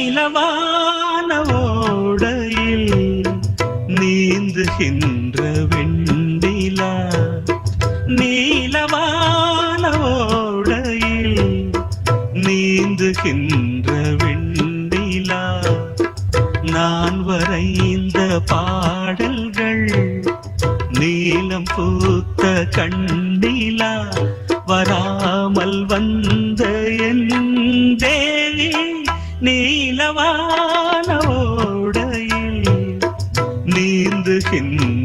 நீலவான ஓடையில் நீந்துகின்ற வருகின்ற வெண்ணிலா நான் வரைந்த பாடல்கள் நீலம் பூத்த கண்ணிலா வராமல் வந்த என் தேவி நீலவான ஓடையில் நீந்துகின்ற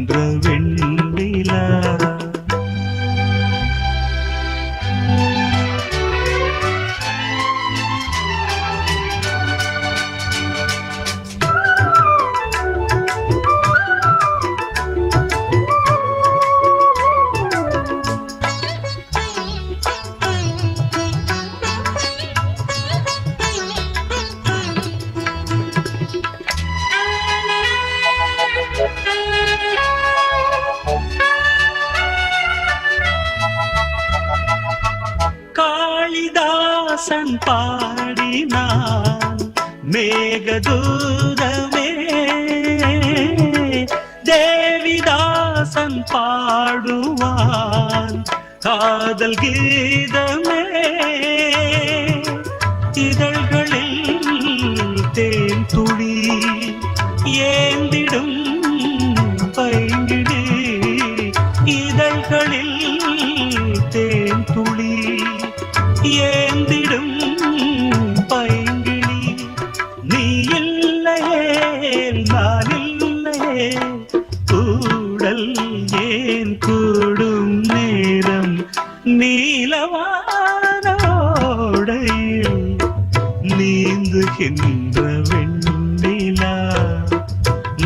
வாசன் பாடினான். மேகதூதமே தேவிதாசன் பாடுவான். காதல் கீதமே இதழ்களில் தேன் துளி ஏந்திடும் பைங்கிடி. இதழ்களில் தேன் துளி கூடல் ஏன் கூடும் நேரம்? நீலவானோடையில் நீந்துகின்ற வெண்ணிலா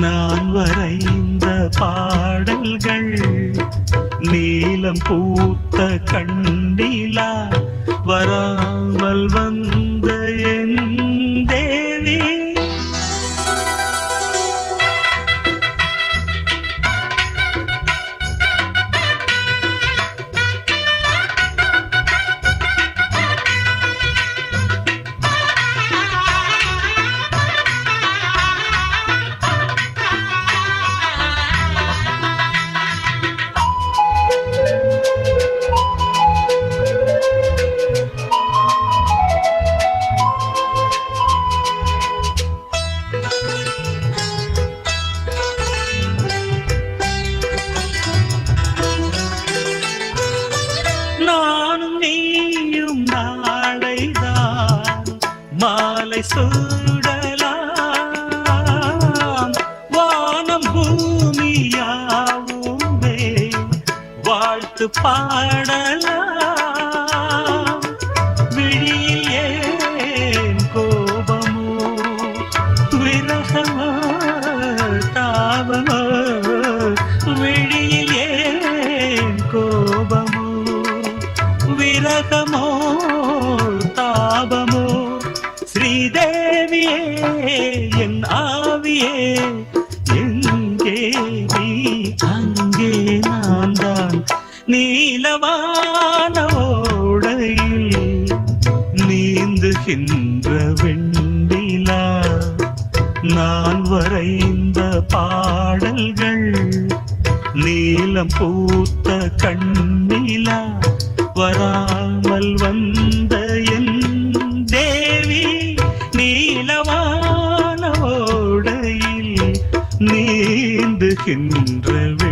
நான் வரைந்த பாடல்கள் நீலம் பூத்த கண்ணிலா வராமல் வந்த மாலை சூடலாம். வானம் பூமியாவுமே வாழ்த்து பாடலாம். விழியில் ஏன் கோபமோ விரகமோ தாபமோ விழியில் ஏன் கோபமோ விரகமோ என் ஆவியே எங்கே நீ? அங்கே நான் தான் நீலவான ஓடையில் நீந்துகின்ற வெண்டிலா நான் வரைந்த பாடல்கள் நீலம் பூத்த கண்ணிலா. வராமல் வந்த மகிழ்கின்ற